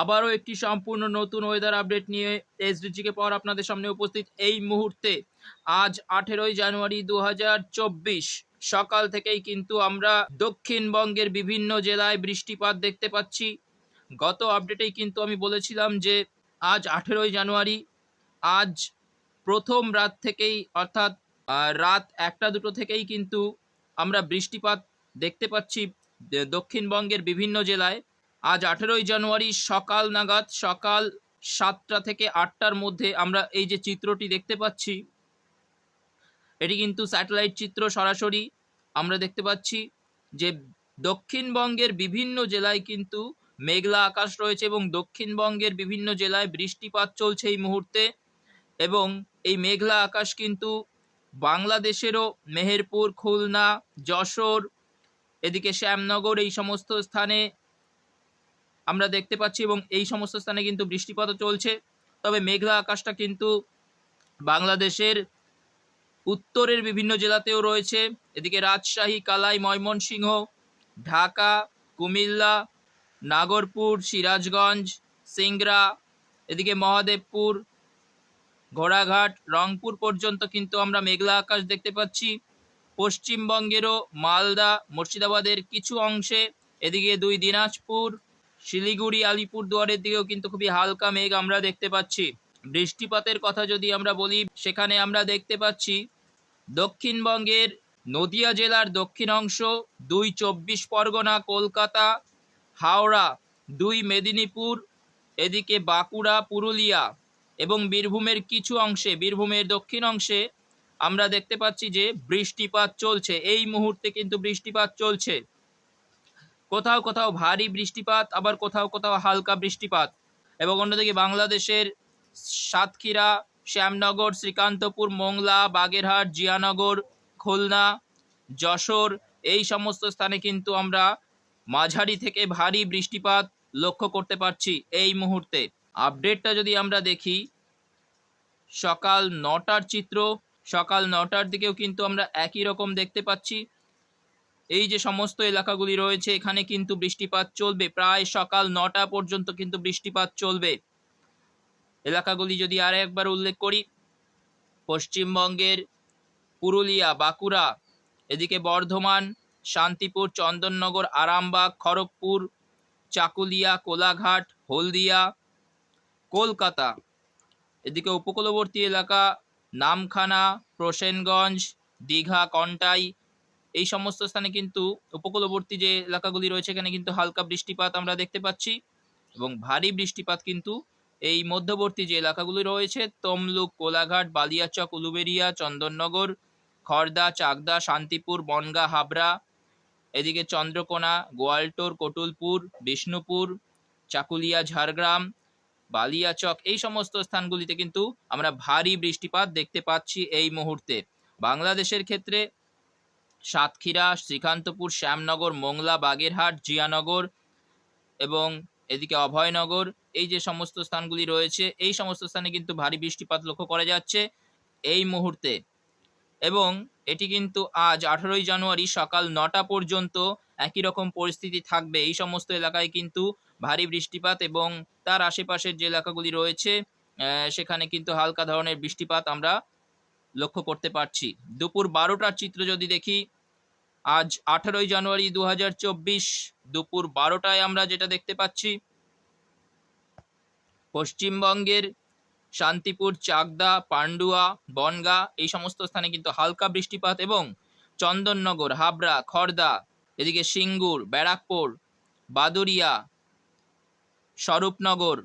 আবারও একটি সম্পূর্ণ নতুন ওয়েদার আপডেট নিয়ে এসডিজিকে পাওয়ার আপনাদের সামনে উপস্থিত এই মুহূর্তে। আজ আঠেরোই জানুয়ারি দু হাজার চব্বিশ। সকাল থেকেই কিন্তু আমরা দক্ষিণবঙ্গের বিভিন্ন জেলায় বৃষ্টিপাত দেখতে পাচ্ছি। গত আপডেটেই কিন্তু আমি বলেছিলাম যে আজ আঠেরোই জানুয়ারি, আজ প্রথম রাত থেকেই অর্থাৎ রাত একটা দুটো থেকেই কিন্তু আমরা বৃষ্টিপাত দেখতে পাচ্ছি, দক্ষিণবঙ্গের বিভিন্ন জেলায়। আজ আঠেরোই জানুয়ারি সকাল নাগাদ সকাল সাতটা থেকে আটটার মধ্যে আমরা এই যে চিত্রটি দেখতে পাচ্ছি, এটি কিন্তু স্যাটেলাইট চিত্র সরাসরি আমরা দেখতে পাচ্ছি যে দক্ষিণবঙ্গের বিভিন্ন জেলায় কিন্তু মেঘলা আকাশ রয়েছে এবং দক্ষিণবঙ্গের বিভিন্ন জেলায় বৃষ্টিপাত চলছে এই মুহূর্তে এবং এই মেঘলা আকাশ কিন্তু বাংলাদেশেরও মেহেরপুর, খুলনা, যশোর, এদিকে শ্যামনগর এই সমস্ত স্থানে আমরা দেখতে পাচ্ছি এবং এই সমস্ত স্থানে কিন্তু বৃষ্টিপাতও চলছে। তবে মেঘলা আকাশটা কিন্তু বাংলাদেশের উত্তরের বিভিন্ন জেলাতেও রয়েছে। এদিকে রাজশাহী, কালাই, ময়মনসিংহ, ঢাকা, কুমিল্লা, নাগরপুর, সিরাজগঞ্জ সিংরা এদিকে মহাদেবপুর, ঘোড়াঘাট, রংপুর পর্যন্ত কিন্তু আমরা মেঘলা আকাশ দেখতে পাচ্ছি। পশ্চিমবঙ্গেরও মালদা, মুর্শিদাবাদের কিছু অংশে, এদিকে দুই দিনাজপুর শিলিগুড়ি আলিপুর দুয়ারের দিকেও কিন্তু খুবই হালকা মেঘ আমরা দেখতে পাচ্ছি। বৃষ্টিপাতের কথা যদি আমরা বলি, সেখানে আমরা দেখতে পাচ্ছি দক্ষিণবঙ্গের নদিয়া জেলার দক্ষিণ অংশ, দুই চব্বিশ পরগনা, কলকাতা, হাওড়া, দুই মেদিনীপুর, এদিকে বাঁকুড়া, পুরুলিয়া এবং বীরভূমের কিছু অংশে, বীরভূমের দক্ষিণ অংশে আমরা দেখতে পাচ্ছি যে বৃষ্টিপাত চলছে। এই মুহূর্তে কিন্তু বৃষ্টিপাত চলছে। কোথাও কোথাও ভারী বৃষ্টিপাত, আবার কোথাও কোথাও হালকা বৃষ্টিপাত। এবং অন্যদিকে বাংলাদেশের সাতক্ষীরা, শ্যামনগর, শ্রীকান্তপুর, মোংলা, বাগেরহাট, জিয়ানগর, খুলনা, যশোর, এই সমস্ত স্থানে কিন্তু আমরা মাঝারি থেকে ভারী বৃষ্টিপাত লক্ষ্য করতে পারছি এই মুহূর্তে। আপডেটটা যদি আমরা দেখি, সকাল নটার চিত্র, সকাল নটার দিকেও কিন্তু আমরা একই রকম দেখতে পাচ্ছি। এই যে সমস্ত এলাকাগুলি রয়েছে, এখানে কিন্তু বৃষ্টিপাত চলবে। প্রায় সকাল নটা পর্যন্ত কিন্তু বৃষ্টিপাত চলবে। এলাকাগুলি যদি আর একবার উল্লেখ করি, পশ্চিমবঙ্গের পুরুলিয়া, বাঁকুড়া, এদিকে বর্ধমান, শান্তিপুর, চন্দননগর, আরামবাগ, খড়গপুর, চাকুলিয়া, কোলাঘাট, হলদিয়া, কলকাতা, এদিকে উপকূলবর্তী এলাকা, নামখানা, প্রসেনগঞ্জ, দীঘা, কন্টাই এই সমস্ত স্থানে কিন্তু উপকূলবর্তী যে এলাকাগুলি রয়েছে, এখানে কিন্তু হালকা বৃষ্টিপাত আমরা দেখতে পাচ্ছি এবং ভারী বৃষ্টিপাত কিন্তু এই মধ্যবর্তী যে এলাকাগুলি রয়েছে, তমলুক, কোলাঘাট, বালিয়াচক, উলুবেরিয়া, চন্দননগর খড়দা চাকদা, শান্তিপুর, বনগা, হাবড়া, এদিকে চন্দ্রকোনা, গোয়ালটোর, কটুলপুর, বিষ্ণুপুর, চাকুলিয়া, ঝাড়গ্রাম, বালিয়াচক, এই সমস্ত স্থানগুলিতে কিন্তু আমরা ভারী বৃষ্টিপাত দেখতে পাচ্ছি এই মুহূর্তে। বাংলাদেশের ক্ষেত্রে সাতক্ষীরা, শ্রীকান্তপুর, শ্যামনগর, মোংলা, বাগেরহাট, জিয়ানগর এবং এদিকে অভয়নগর। এই যে সমস্ত স্থানগুলি রয়েছে, এই সমস্ত স্থানে কিন্তু ভারী বৃষ্টিপাত লক্ষ্য করা যাচ্ছে এই মুহূর্তে। এবং এটি কিন্তু আজ আঠারোই জানুয়ারি সকাল নটা পর্যন্ত একই রকম পরিস্থিতি থাকবে। এই সমস্ত এলাকায় কিন্তু ভারী বৃষ্টিপাত এবং তার আশেপাশের যে এলাকাগুলি রয়েছে সেখানে কিন্তু হালকা ধরনের বৃষ্টিপাত আমরা লক্ষ্য করতে পারছি। দুপুর বারোটার চিত্র যদি দেখি, আজ আঠারোই জানুয়ারি দু হাজার চব্বিশ, দুপুর বারোটায় আমরা যেটা দেখতে পাচ্ছি, পশ্চিমবঙ্গের শান্তিপুর, চাকদা, পান্ডুয়া, বনগা, এই সমস্ত স্থানে কিন্তু হালকা বৃষ্টিপাত এবং চন্দননগর, হাবড়া খড়দা এদিকে সিঙ্গুর, ব্যারাকপুর বাদুরিয়া স্বরূপনগর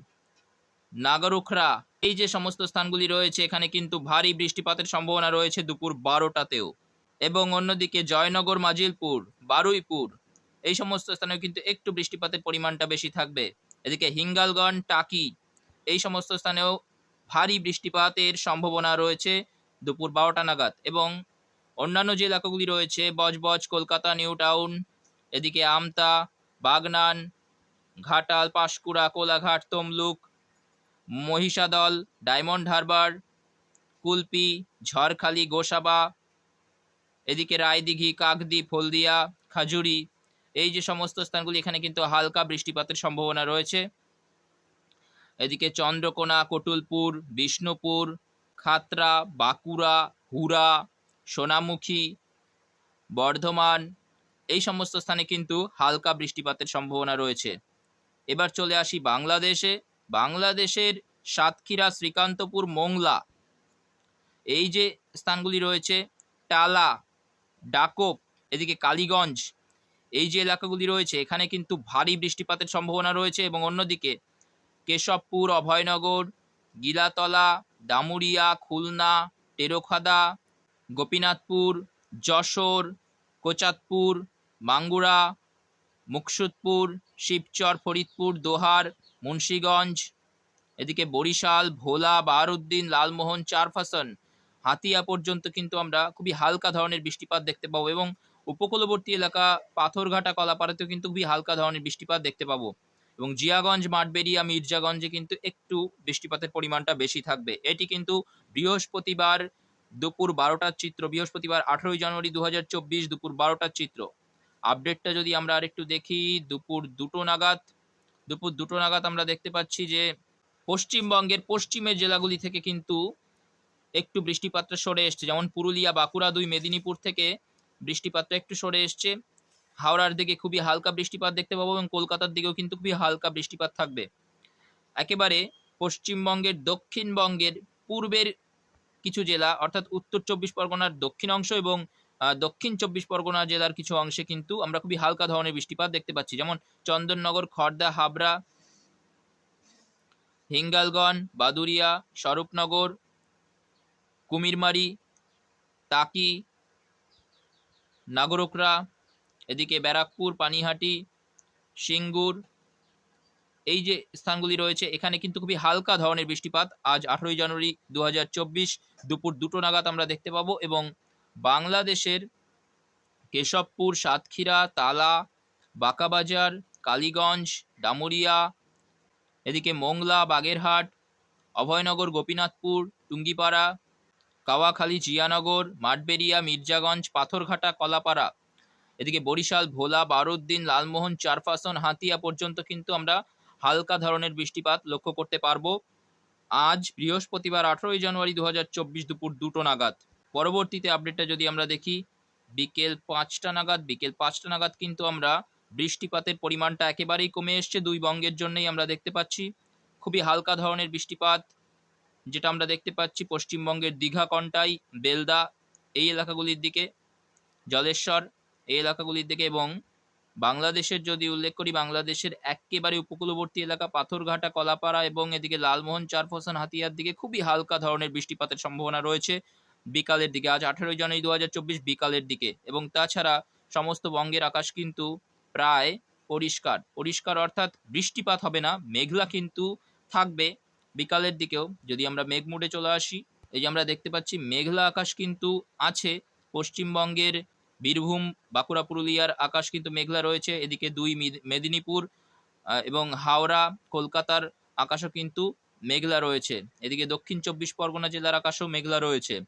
নাগরুখরা। এই যে সমস্ত স্থানগুলি রয়েছে, এখানে কিন্তু ভারী বৃষ্টিপাতের সম্ভাবনা রয়েছে দুপুর বারোটাতেও। এবং অন্যদিকে জয়নগর, মাজিলপুর, বারুইপুর, এই সমস্ত স্থানেও কিন্তু একটু বৃষ্টিপাতের পরিমাণটা বেশি থাকবে। এদিকে হিঙ্গালগঞ্জ, টাকি, এই সমস্ত স্থানেও ভারী বৃষ্টিপাতের সম্ভাবনা রয়েছে দুপুর বারোটা নাগাদ। এবং অন্যান্য যে এলাকাগুলি রয়েছে, বজবজ, কলকাতা নিউ টাউন এদিকে আমতা, বাগনান, ঘাটাল, পাঁশকুড়া, কোলাঘাট, তমলুক মহিষাদল, ডায়মন্ড হারবার, কুলপি, ঝড়খালি, গোসাবা, এদিকে রায়দিঘি, কাকদ্বীপ, হলদিয়া, খাজুরি, এই যে সমস্ত স্থানগুলি, এখানে কিন্তু হালকা বৃষ্টিপাতের সম্ভাবনা রয়েছে। এদিকে চন্দ্রকোনা, কটুলপুর, বিষ্ণুপুর, খাতরা, বাঁকুড়া হুরা সোনামুখী, বর্ধমান, এই সমস্ত স্থানে কিন্তু হালকা বৃষ্টিপাতের সম্ভাবনা রয়েছে। এবার চলে আসি বাংলাদেশে। বাংলাদেশের সাতক্ষীরা, শ্রীকান্তপুর, মোংলা। এই যে স্থানগুলি রয়েছে, টালা, ডাকোপ, এদিকে কালীগঞ্জ, এই যে এলাকাগুলি রয়েছে, এখানে কিন্তু ভারী বৃষ্টিপাতের সম্ভাবনা রয়েছে এবং অন্যদিকে কেশবপুর, অভয়নগর, গিলাতলা দামুরিয়া খুলনা, টেরোখাদা, গোপীনাথপুর, যশোর, কোচাতপুর, মাঙ্গুরা মুকসুদপুর, শিবচর, ফরিদপুর, দোহার, মুন্সীগঞ্জ, এদিকে বরিশাল, ভোলা, বাহারুদ্দিন, লালমোহন, চারফাসন, হাতিয়া পর্যন্ত কিন্তু আমরা খুবই হালকা ধরনের বৃষ্টিপাত দেখতে পাবো এবং উপকূলবর্তী এলাকা পাথরঘাটা কলাপাড়াতেও কিন্তু খুবই হালকা ধরনের বৃষ্টিপাত দেখতে পাবো এবং জিয়াগঞ্জ, মাঠবেরিয়া, মির্জাগঞ্জে কিন্তু একটু বৃষ্টিপাতের পরিমাণটা বেশি থাকবে। এটি কিন্তু বৃহস্পতিবার দুপুর বারোটার চিত্র, বৃহস্পতিবার আঠেরোই জানুয়ারি দু হাজার চব্বিশ দুপুর বারোটার চিত্র। আপডেটটা যদি আমরা আরেকটু দেখি, দুপুর দুটো নাগাদ, দুপুর দুটো নাগাদ আমরা দেখতে পাচ্ছি যে পশ্চিমবঙ্গের পশ্চিমের জেলাগুলি থেকে কিন্তু একটু বৃষ্টিপাতটা সরে এসছে। যেমন পুরুলিয়া, বাঁকুড়া দুই, মেদিনীপুর থেকে বৃষ্টিপাতটা একটু সরে এসছে। হাওড়ার দিকে খুবই হালকা বৃষ্টিপাত দেখতে পাবো এবং কলকাতার দিকেও কিন্তু খুবই হালকা বৃষ্টিপাত থাকবে। একেবারে পশ্চিমবঙ্গের দক্ষিণবঙ্গের পূর্বের কিছু জেলা, অর্থাৎ উত্তর চব্বিশ পরগনার দক্ষিণ অংশ এবং দক্ষিণ চব্বিশ পরগনা জেলার কিছু অংশে কিন্তু আমরা খুবই হালকা ধরনের বৃষ্টিপাত দেখতে পাচ্ছি। যেমন চন্দননগর খড়দা হাবড়া, হিঙ্গালগঞ্জ বাদুরিয়া স্বরূপনগর, কুমিরমারি তাকি নাগরকরা এদিকে ব্যারাকপুর, পানিহাটি, সিঙ্গুর, এই যে স্থানগুলি রয়েছে, এখানে কিন্তু খুবই হালকা ধরনের বৃষ্টিপাত। আজ আঠেরোই জানুয়ারি দু হাজার চব্বিশ দুপুর দুটো নাগাদ আমরা দেখতে পাবো এবং বাংলাদেশের কেশবপুর, সাতক্ষীরা, তালা, বাঁকাবাজার, কালীগঞ্জ, ডামুরিয়া, এদিকে মোংলা, বাগেরহাট, অভয়নগর, গোপীনাথপুর, টুঙ্গিপাড়া, কাওয়াখালী, জিয়ানগর, মাঠবেড়িয়া, মির্জাগঞ্জ, পাথরঘাটা, কলাপাড়া। এদিকে বরিশাল, ভোলা, বারুদ্দিন, লালমোহন চারফাসন হাতিয়া পর্যন্ত কিন্তু আমরা হালকা ধরনের বৃষ্টিপাত লক্ষ্য করতে পারব। আজ বৃহস্পতিবার আঠেরোই জানুয়ারি দু হাজার চব্বিশ দুপুর দুটো নাগাদ। পরবর্তীতে আপডেটটা যদি আমরা দেখি, বিকেল পাঁচটা নাগাদ, বিকেল পাঁচটা নাগাদ কিন্তু আমরা বৃষ্টিপাতের পরিমাণটা একেবারেই কমে এসছে। দুই বঙ্গের জন্যই আমরা দেখতে পাচ্ছি। খুবই হালকা ধরনের বৃষ্টিপাত, যেটা আমরা দেখতে পাচ্ছি পশ্চিমবঙ্গের দীঘা কন্টাই, বেলদা, এই এলাকাগুলির দিকে, জলেশ্বর, এই এলাকাগুলির দিকে এবং বাংলাদেশের যদি উল্লেখ করি, বাংলাদেশের একেবারে উপকূলবর্তী এলাকা পাথরঘাটা, কলাপাড়া এবং এদিকে লালমোহন, চারফোসান, হাতিয়ার দিকে খুবই হালকা ধরনের বৃষ্টিপাতের সম্ভাবনা রয়েছে। বিকালের দিকে, আজ আঠেরোই জানুয়ারি দু হাজার চব্বিশ বিকালের দিকে। এবং তাছাড়া সমস্ত বঙ্গের আকাশ কিন্তু প্রায় পরিষ্কার। পরিষ্কার অর্থাৎ বৃষ্টিপাত হবে না, মেঘলা কিন্তু থাকবে বিকালের দিকেও। যদি আমরা মেঘ মুডে চলে আসি, এই যে আমরা দেখতে পাচ্ছি মেঘলা আকাশ কিন্তু আছে। পশ্চিমবঙ্গের বীরভূম, বাঁকুড়া, পুরুলিয়ার আকাশ কিন্তু মেঘলা রয়েছে। এদিকে দুই মেদ- মেদিনীপুর এবং হাওড়া, কলকাতার আকাশও কিন্তু মেঘলা রয়েছে। এদিকে দক্ষিণ চব্বিশ পরগনা জেলার আকাশও মেঘলা রয়েছে।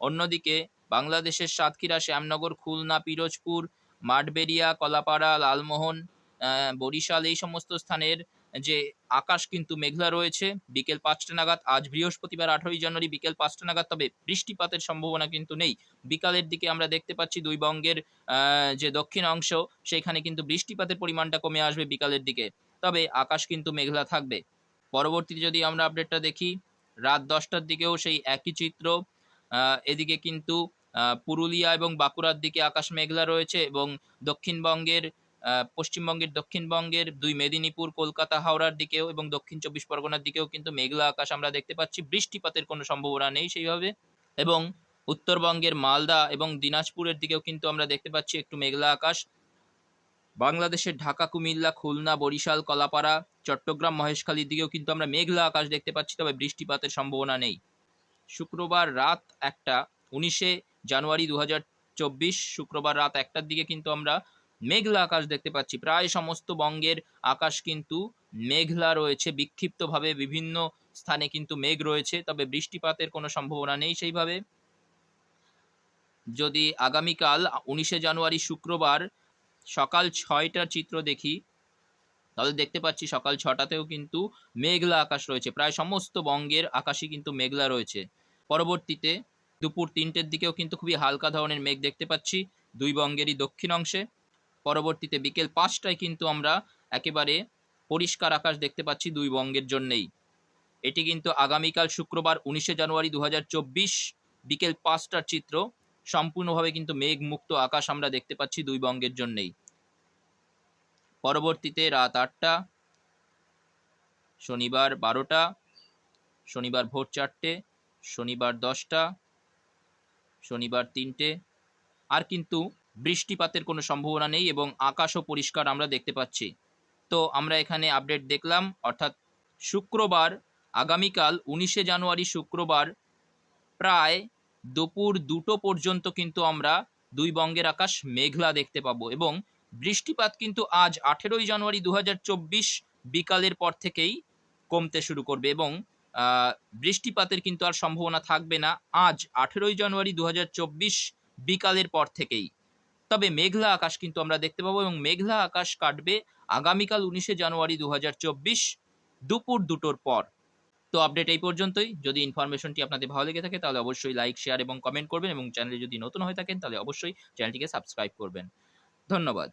অন্যদিকে বাংলাদেশের সাতক্ষীরা, শ্যামনগর, খুলনা, পিরোজপুর মাঠবেড়িয়া কলাপাড়া, লালমোহন বরিশাল এই সমস্ত স্থানের যে আকাশ কিন্তু মেঘলা রয়েছে। বিকেল পাঁচটা নাগাদ, আজ বৃহস্পতিবার আঠারোই জানুয়ারি বিকেল পাঁচটা নাগাদ, তবে বৃষ্টিপাতের সম্ভাবনা কিন্তু নেই। বিকালের দিকে আমরা দেখতে পাচ্ছি দুই বঙ্গের যে দক্ষিণ অংশ, সেখানে কিন্তু বৃষ্টিপাতের পরিমাণটা কমে আসবে বিকালের দিকে। তবে আকাশ কিন্তু মেঘলা থাকবে। পরবর্তীতে যদি আমরা আপডেটটা দেখি, রাত দশটার দিকেও সেই একই চিত্র। এদিকে কিন্তু পুরুলিয়া এবং বাঁকুড়ার দিকে আকাশ মেঘলা রয়েছে এবং দক্ষিণবঙ্গের পশ্চিমবঙ্গের দক্ষিণবঙ্গের দুই মেদিনীপুর, কলকাতা, হাওড়ার দিকেও এবং দক্ষিণ চব্বিশ পরগনার দিকেও কিন্তু মেঘলা আকাশ আমরা দেখতে পাচ্ছি। বৃষ্টিপাতের কোনো সম্ভাবনা নেই সেইভাবে এবং উত্তরবঙ্গের মালদা এবং দিনাজপুরের দিকেও কিন্তু আমরা দেখতে পাচ্ছি একটু মেঘলা আকাশ। বাংলাদেশের ঢাকা, কুমিল্লা, খুলনা, বরিশাল, কলাপাড়া, চট্টগ্রাম, মহেশখালীর দিকেও কিন্তু আমরা মেঘলা আকাশ দেখতে পাচ্ছি, তবে বৃষ্টিপাতের সম্ভাবনা নেই। শুক্রবার রাত একটা, উনিশে জানুয়ারি দু শুক্রবার রাত একটার দিকে কিন্তু আমরা মেঘলা আকাশ দেখতে পাচ্ছি। প্রায় সমস্ত বঙ্গের আকাশ কিন্তু মেঘলা রয়েছে, বিক্ষিপ্তভাবে বিভিন্ন স্থানে কিন্তু মেঘ রয়েছে, তবে বৃষ্টিপাতের কোনো সম্ভাবনা নেই সেইভাবে। যদি আগামীকাল উনিশে জানুয়ারি শুক্রবার সকাল ছয়টার চিত্র দেখি, তাহলে দেখতে পাচ্ছি সকাল ছটাতেও কিন্তু মেঘলা আকাশ রয়েছে। প্রায় সমস্ত বঙ্গের আকাশই কিন্তু মেঘলা রয়েছে। পরবর্তীতে দুপুর তিনটের দিকেও কিন্তু খুবই হালকা ধরনের মেঘ দেখতে পাচ্ছি, দুই বঙ্গেরই দক্ষিণ অংশে। পরবর্তীতে বিকেল পাঁচটায় কিন্তু আমরা একেবারে পরিষ্কার আকাশ দেখতে পাচ্ছি দুই বঙ্গের জন্যেই। এটি কিন্তু আগামীকাল শুক্রবার উনিশে জানুয়ারি দু হাজার চব্বিশ বিকেল পাঁচটার চিত্র। সম্পূর্ণভাবে কিন্তু মেঘ মুক্ত আকাশ আমরা দেখতে পাচ্ছি দুই বঙ্গের জন্যেই। পরবর্তীতে রাত আটটা, শনিবার বারোটা, শনিবার ভোর চারটে শনিবার দশটা, শনিবার তিনটে। আর কিন্তু বৃষ্টিপাতের কোনো সম্ভাবনা নেই এবং আকাশও পরিষ্কার আমরা দেখতে পাচ্ছি। তো আমরা এখানে আপডেট দেখলাম, অর্থাৎ শুক্রবার, আগামীকাল উনিশে জানুয়ারি শুক্রবার প্রায় দুপুর দুটো পর্যন্ত কিন্তু আমরা দুই বঙ্গের আকাশ মেঘলা দেখতে পাবো এবং বৃষ্টিপাত কিন্তু আজ আঠেরোই জানুয়ারি দু হাজার চব্বিশ বিকালের পর থেকেই কমতে শুরু করবে এবং বৃষ্টিপাতের কিন্তু আর সম্ভাবনা থাকবে না। আজ আঠেরোই জানুয়ারি দু হাজার চব্বিশ বিকালের পর থেকেই। তবে মেঘলা আকাশ কিন্তু আমরা দেখতে পাবো এবং মেঘলা আকাশ কাটবে আগামীকাল উনিশে জানুয়ারি দু হাজার চব্বিশ দুপুর দুটোর পর। তো আপডেট এই পর্যন্তই। যদি ইনফরমেশনটি আপনাদের ভালো লেগে থাকে, তাহলে অবশ্যই লাইক শেয়ার এবং কমেন্ট করবেন এবং চ্যানেলে যদি নতুন হয়ে থাকেন, তাহলে অবশ্যই চ্যানেলটিকে সাবস্ক্রাইব করবেন। ধন্যবাদ।